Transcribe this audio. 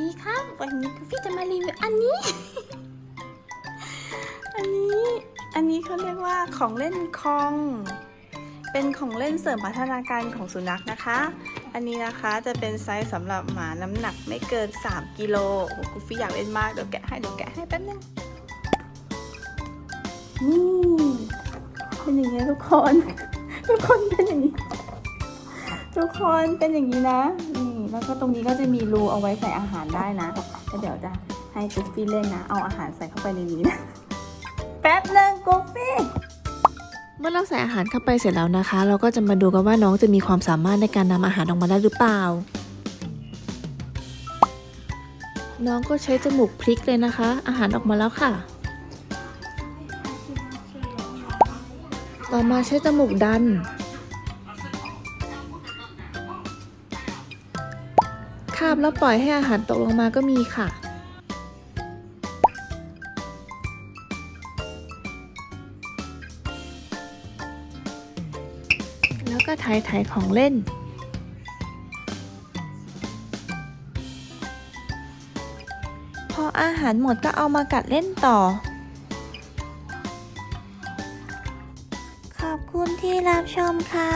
ดีครับ วันนี้กูฟี่จะมารีวิวอันนี้ อันนี้ อันนี้เขาเรียกว่าของเล่นคอง เป็นของเล่นเสริมพัฒนาการของสุนัขนะคะ อันนี้นะคะจะเป็นไซส์สำหรับหมาน้ำหนักไม่เกิน 3กิโลโอ้โหกูฟี่อยากเล่นมาก เดี๋ยวแกะให้ เดี๋ยวแกะให้แป๊บนึง นี่เป็นอย่างนี้ทุกคน ทุกคนเป็นอย่างนี้ ทุกคนเป็นอย่างนี้นะนี แล้วก็ตรงนี้ก็จะมีรูเอาไว้ใส่อาหารได้นะแล้วเดี๋ยวจะให้กูฟี่เล่นนะ เอาอาหารใส่เข้าไปในนี้นะ แป๊บนึงกูฟี่เมื่อเราใส่อาหารเข้าไปเสร็จแล้วนะคะ เราก็จะมาดูกันว่าน้องจะมีความสามารถในการนำอาหารออกมาได้หรือเปล่า น้องก็ใช้จมูกพลิกเลยนะคะ อาหารออกมาแล้วค่ะ ต่อมาใช้จมูกดัน คาบแล้วปล่อยให้อาหารตกลงมาก็มีค่ะ แล้วก็ถ่ายถ่ายของเล่นพออาหารหมดก็เอามากัดเล่นต่อ ขอบคุณที่รับชมค่ะ